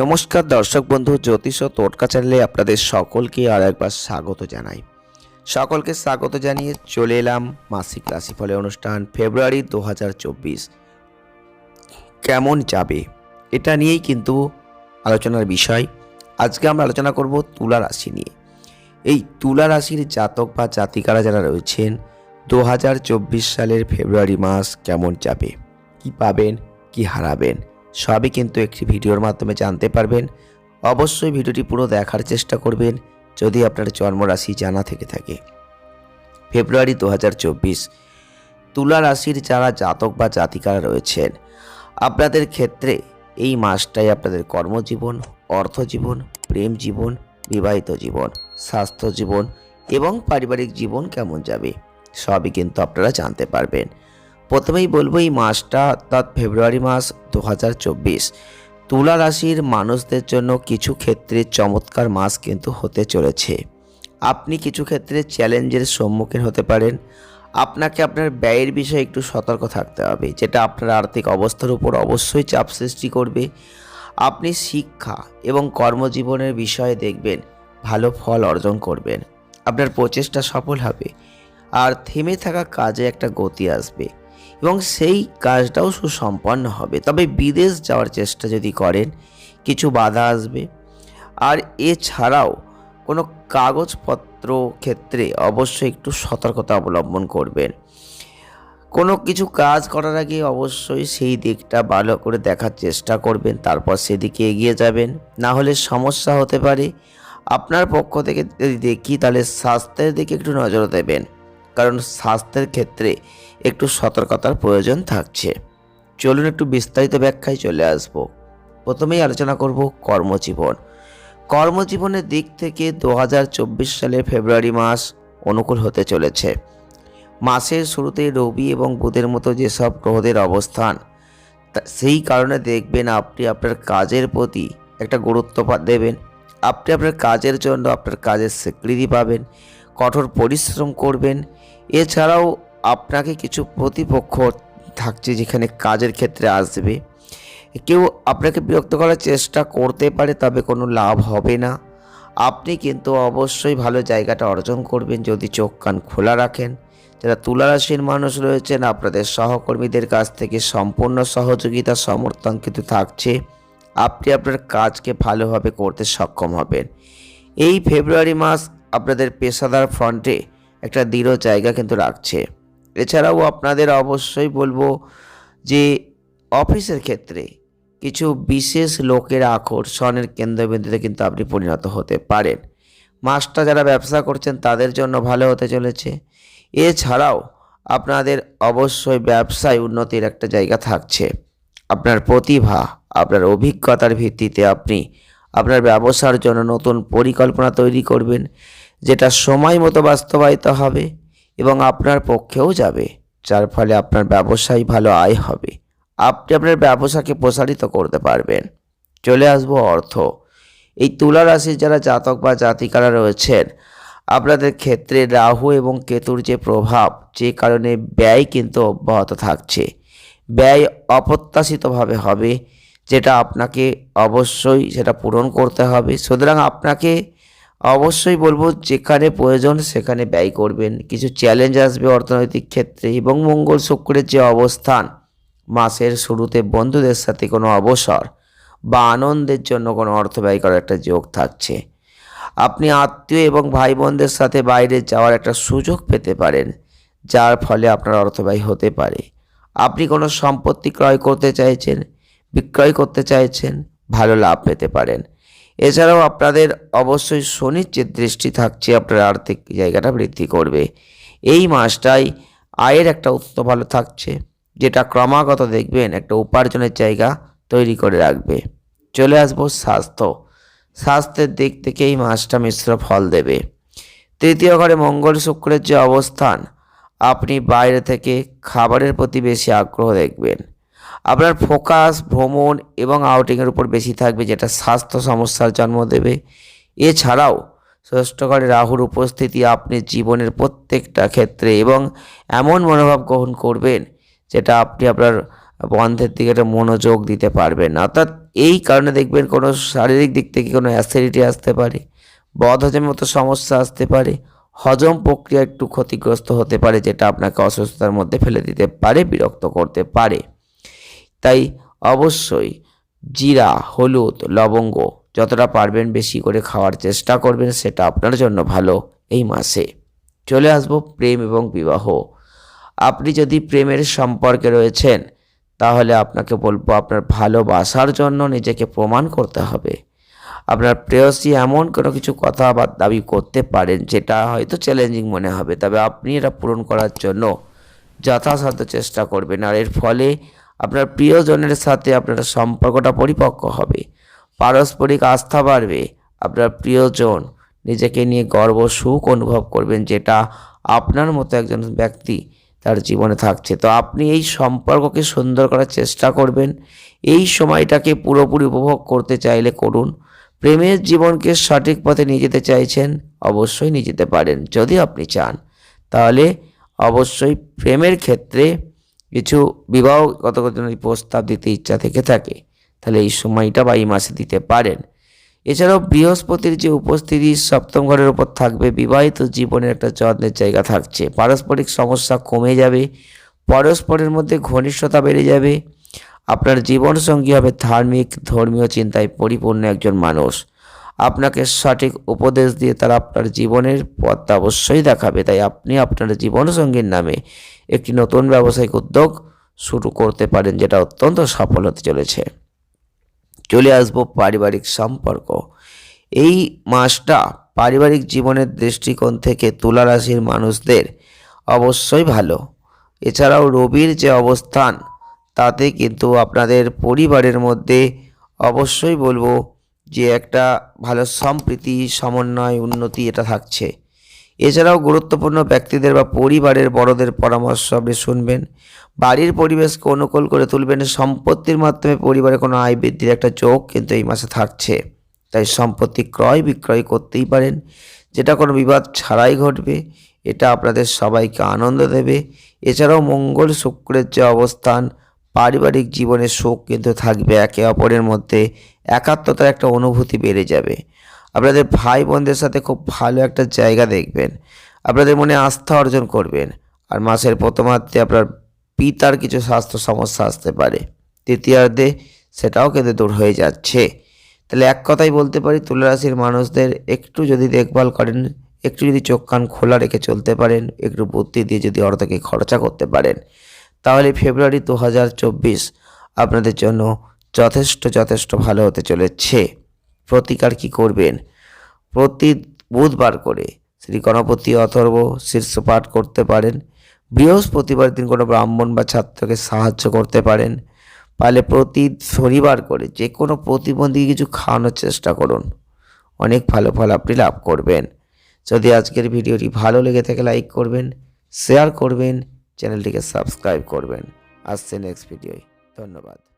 নমস্কার দর্শক বন্ধু, জ্যোতিষ ও টোটকা চ্যানেলে আপনাদের সকলকে আর একবার স্বাগত জানাই। সকলকে স্বাগত জানিয়ে চলে এলাম মাসিক রাশিফলের অনুষ্ঠান ফেব্রুয়ারি দু হাজার চব্বিশ। কেমন যাবে? এটা নিয়েই কিন্তু আলোচনার বিষয়। আজকে আমরা আলোচনা করব তুলা রাশি নিয়ে। এই তুলা রাশির জাতক বা জাতিকারা যারা রয়েছেন, দু হাজার চব্বিশ সালের ফেব্রুয়ারি মাস কেমন যাবে? কি পাবেন? কি হারাবেন? সবই কিন্তু একটি ভিডিওর মাধ্যমে জানতে পারবেন। অবশ্যই ভিডিওটি পুরো দেখার চেষ্টা করবেন, যদি আপনার জন্মরাশি জানা থেকে থাকে। ফেব্রুয়ারি দু হাজার চব্বিশ, তুলা রাশির যারা জাতক বা জাতিকারা রয়েছেন, আপনাদের ক্ষেত্রে এই মাসটাই আপনাদের কর্মজীবন, অর্থজীবন, প্রেম জীবন, বিবাহিত জীবন, স্বাস্থ্য জীবন এবং পারিবারিক জীবন কেমন যাবে, সবই কিন্তু আপনারা জানতে পারবেন। প্রথমেই বলব এই মাসটা, অর্থাৎ ফেব্রুয়ারি মাস দু হাজার চব্বিশ। তুলা রাশির মানুষদের জন্য কিছু ক্ষেত্রে চমৎকার মাস কিন্তু হতে চলেছে। আপনি কিছু ক্ষেত্রে চ্যালেঞ্জের সম্মুখীন হতে পারেন। আপনাকে আপনার ব্যয়ের বিষয়ে একটু সতর্ক থাকতে হবে, যেটা আপনার আর্থিক অবস্থার উপর অবশ্যই চাপ সৃষ্টি করবে। আপনি শিক্ষা এবং কর্মজীবনের বিষয়ে দেখবেন ভালো ফল অর্জন করবেন। আপনার প্রচেষ্টা সফল হবে। আর থেমে থাকা কাজে একটা গতি আসবে। এবং সেই কাজটাও সুসম্পন্ন হবে। তবে বিদেশ যাওয়ার চেষ্টা যদি করেন, কিছু বাধা আসবে। আর এছাড়াও কোনো কাগজপত্র ক্ষেত্রে অবশ্যই একটু সতর্কতা অবলম্বন করবেন। কোনো কিছু কাজ করার আগে অবশ্যই সেই দিকটা ভালো করে দেখার চেষ্টা করবেন, তারপর সেদিকে এগিয়ে যাবেন। না হলে সমস্যা হতে পারে। আপনার পক্ষ থেকে যদি দেখি, তাহলে স্বাস্থ্যের দিকে একটু নজর দেবেন। কারণ স্বাস্থ্যের ক্ষেত্রে একটু সতর্কতার প্রয়োজন থাকছে। চলুন একটু বিস্তারিত ব্যাখ্যায় চলে আসব। প্রথমেই আলোচনা করব কর্মজীবন। কর্মজীবনের দিক থেকে দু হাজার চব্বিশ সালের ফেব্রুয়ারি মাস অনুকূল হতে চলেছে। মাসের শুরুতে রবি এবং বুধের মতো যেসব গ্রহদের অবস্থান সেই কারণে দেখবেন আপনি আপনার কাজের প্রতি একটা গুরুত্ব দেবেন। আপনি আপনার কাজের জন্য আপনার কাজের স্বীকৃতি পাবেন। কঠোর পরিশ্রম করবেন। এছাড়াও আপনাকে কিছু প্রতিপক্ষ থাকছে যেখানে কাজের ক্ষেত্রে আসবে। কেউ আপনাকে বিরক্ত করার চেষ্টা করতে পারে, তবে কোনো লাভ হবে না। আপনি কিন্তু অবশ্যই ভালো জায়গাটা অর্জন করবেন যদি চোখ কান খোলা রাখেন। যারা তুলা রাশির মানুষ রয়েছেন, আপনাদের সহকর্মীদের কাছ থেকে সম্পূর্ণ সহযোগিতা সমর্থন কিন্তু থাকছে। আপনি আপনার কাজকে ভালোভাবে করতে সক্ষম হবেন। এই ফেব্রুয়ারি মাস আপনাদের পেশাদার ফ্রন্টে একটা দৃঢ় জায়গা কিন্তু রাখছে। এছাড়াও আপনাদের অবশ্যই বলব যে অফিসের ক্ষেত্রে কিছু বিশেষ লোকের আকর্ষণের কেন্দ্রবিন্দুতে কিন্তু আপনি পরিণত হতে পারেন। মাসটা যারা ব্যবসা করছেন, তাদের জন্য ভালো হতে চলেছে। এছাড়াও আপনাদের অবশ্যই ব্যবসায় উন্নতির একটা জায়গা থাকছে। আপনার প্রতিভা, আপনার অভিজ্ঞতার ভিত্তিতে আপনি আপনার ব্যবসার জন্য নতুন পরিকল্পনা তৈরি করবেন। যেটা সময় মতো বাস্তবায়িত হবে এবং আপনার পক্ষেও যাবে, যার ফলে আপনার ব্যবসায় ভালো আয় হবে। আপনি আপনার ব্যবসাকে প্রসারিত করতে পারবেন। চলে আসব অর্থ। এই তুলা রাশির যারা জাতক বা জাতিকারা রয়েছেন, আপনাদের ক্ষেত্রে রাহু এবং কেতুর যে প্রভাব, যে কারণে ব্যয় কিন্তু অব্যাহত থাকছে। ব্যয় অপ্রত্যাশিতভাবে হবে, যেটা আপনাকে অবশ্যই সেটা পূরণ করতে হবে। সুতরাং আপনাকে অবশ্যই বলব, যেখানে প্রয়োজন সেখানে ব্যয় করবেন। কিছু চ্যালেঞ্জ আসবে অর্থনৈতিক ক্ষেত্রে এবং মঙ্গল শুক্রের যে অবস্থান, মাসের শুরুতে বন্ধুদের সাথে কোনো অবসর বা আনন্দের জন্য কোনো অর্থ ব্যয় করার একটা যোগ থাকছে। আপনি আত্মীয় এবং ভাই বোনদের সাথে বাইরে যাওয়ার একটা সুযোগ পেতে পারেন, যার ফলে আপনার অর্থ ব্যয় হতে পারে। আপনি কোনো সম্পত্তি ক্রয় করতে চাইছেন, বিক্রয় করতে চাইছেন, ভালো লাভ পেতে পারেন। এছাড়াও আপনাদের অবশ্যই শনির যে দৃষ্টি থাকছে আপনার আর্থিক জায়গাটা বৃদ্ধি করবে। এই মাসটাই আয়ের একটা উৎস ভালো থাকছে, যেটা ক্রমাগত দেখবেন একটা উপার্জনের জায়গা তৈরি করে রাখবে। চলে আসব স্বাস্থ্য। স্বাস্থ্যের দিক থেকে এই মাসটা মিশ্র ফল দেবে। তৃতীয় ঘরে মঙ্গল শুক্রের যে অবস্থান, আপনি বাইরে থেকে খাবারের প্রতি বেশি আগ্রহ দেখবেন। আপনার ফোকাস, ভ্রমণ এবং আউটিংয়ের উপর বেশি থাকবে, যেটা স্বাস্থ্য সমস্যার জন্ম দেবে। এছাড়াও ষষ্ঠ ঘরে রাহুর উপস্থিতি আপনি জীবনের প্রত্যেকটা ক্ষেত্রে এবং এমন মনোভাব গ্রহণ করবেন, যেটা আপনি আপনার বন্ধের দিকে একটা মনোযোগ দিতে পারবেন। অর্থাৎ এই কারণে দেখবেন কোনো শারীরিক দিক থেকে কোনো অ্যাসিডিটি আসতে পারে বদ হজমের মতো সমস্যা আসতে পারে, হজম প্রক্রিয়া একটু ক্ষতিগ্রস্ত হতে পারে, যেটা আপনাকে অসুস্থতার মধ্যে ফেলে দিতে পারে, বিরক্ত করতে পারে। তাই অবশ্যই জিরা, হলুদ, লবঙ্গ যতটা পারবেন বেশি করে খাওয়ার চেষ্টা করবেন, সেটা আপনার জন্য ভালো এই মাসে। চলে আসব প্রেম এবং বিবাহ। আপনি যদি প্রেমের সম্পর্কে রয়েছেন, তাহলে আপনাকে বলব আপনার ভালোবাসার জন্য নিজেকে প্রমাণ করতে হবে। আপনার প্রেয়সী এমন কোনো কিছু কথা বা দাবি করতে পারেন, যেটা হয়তো চ্যালেঞ্জিং মনে হবে, তবে আপনি এটা পূরণ করার জন্য যথাসাধ্য চেষ্টা করবেন। আর এর ফলে আপনার প্রিয়জনের সাথে আপনার সম্পর্কটা পরিপক্ক হবে। পারস্পরিক আস্থা বাড়বে। আপনার প্রিয়জন নিজেকে নিয়ে গর্ব, সুখ অনুভব করবেন যেটা আপনার মতো একজন ব্যক্তি তার জীবনে থাকছে। তো আপনি এই সম্পর্ককে সুন্দর করার চেষ্টা করবেন। এই সময়টাকে পুরোপুরি উপভোগ করতে চাইলে করুন। প্রেমের জীবনকে সঠিক পথে নিয়ে যেতে চাইছেন, অবশ্যই নিয়ে যেতে পারেন। যদি আপনি চান, তাহলে অবশ্যই প্রেমের ক্ষেত্রে কিছু বিবাহগত যদি প্রস্তাব দিতে ইচ্ছা থেকে থাকে, তাহলে এই সময়টা বা এই মাসে দিতে পারেন। এছাড়াও বৃহস্পতির যে উপস্থিতি, সপ্তম ঘরের উপর থাকবে বিবাহিত জীবনের একটা যত্নের জায়গা থাকছে। পারস্পরিক সমস্যা কমে যাবে, পরস্পরের মধ্যে ঘনিষ্ঠতা বেড়ে যাবে। আপনার জীবনসঙ্গী হবে ধার্মিক, ধর্মীয় চিন্তায় পরিপূর্ণ একজন মানুষ। আপনাকে সঠিক উপদেশ দিয়ে তারা আপনার জীবনের পথ অবশ্যই দেখাবে। তাই আপনি আপনার জীবনসঙ্গীর নামে একটি নতুন ব্যবসায়িক উদ্যোগ শুরু করতে পারেন, যেটা অত্যন্ত সফল হতে চলেছে। চলে আসব পারিবারিক সম্পর্ক। এই মাসটা পারিবারিক জীবনের দৃষ্টিকোণ থেকে তুলা রাশির মানুষদের অবশ্যই ভালো। এছাড়াও রবির যে অবস্থান, তাতে কিন্তু আপনাদের পরিবারের মধ্যে অবশ্যই বলব যে একটা ভালো সম্প্রীতি, সমন্বয়, উন্নতি এটা থাকছে। এছাড়াও গুরুত্বপূর্ণ ব্যক্তিদের বা পরিবারের বড়দের পরামর্শ আপনি শুনবেন। বাড়ির পরিবেশকে অনুকূল করে তুলবেন। সম্পত্তির মাধ্যমে পরিবারে কোনো আয় বৃদ্ধির একটা যোগ কিন্তু এই মাসে থাকছে। তাই সম্পত্তি ক্রয় বিক্রয় করতেই পারেন। যেটা কোনো বিবাদ ছাড়াই ঘটবে, এটা আপনাদের সবাইকে আনন্দ দেবে। এছাড়াও মঙ্গল শুক্রের যে অবস্থান, পারিবারিক জীবনে সুখ কিন্তু থাকবে একে অপরের মধ্যে। একাত্মতার একটা অনুভূতি বেড়ে যাবে। আপনাদের ভাই বোনদের সাথে খুব ভালো একটা জায়গা দেখবেন। আপনাদের মনে আস্থা অর্জন করবেন। আর মাসের প্রথমার্ধে আপনার পিতার কিছু স্বাস্থ্য সমস্যা আসতে পারে। তৃতীয়ার্ধে সেটাও কিন্তু দূর হয়ে যাচ্ছে। তাহলে এক কথাই বলতে পারি তুলা রাশির মানুষদের একটু যদি দেখভাল করেন, একটু যদি চোখ কান খোলা রেখে চলতে পারেন, একটু বুদ্ধি দিয়ে যদি অর্থকে খরচা করতে পারেন, তাহলে ফেব্রুয়ারি দু হাজার চব্বিশ আপনাদের জন্য যথেষ্ট যথেষ্ট ভালো হতে চলেছে। প্রতিকার কি করবেন? প্রতি বুধবার করে শ্রী গণপতি অথর্ব শীর্ষ পাঠ করতে পারেন। বৃহস্পতিবার দিন কোনো ব্রাহ্মণ বা ছাত্রকে সাহায্য করতে পারেন। পারলে প্রতি শনিবার করে যে কোনো প্রতিবন্ধী কিছু খাওয়ানোর চেষ্টা করুন। অনেক ভালো ফল আপনি লাভ করবেন। যদি আজকের ভিডিওটি ভালো লেগে থাকে, লাইক করবেন, শেয়ার করবেন, চ্যানেলটিকে সাবস্ক্রাইব করবেন। আসছে নেক্সট ভিডিওয় ধন্যবাদ।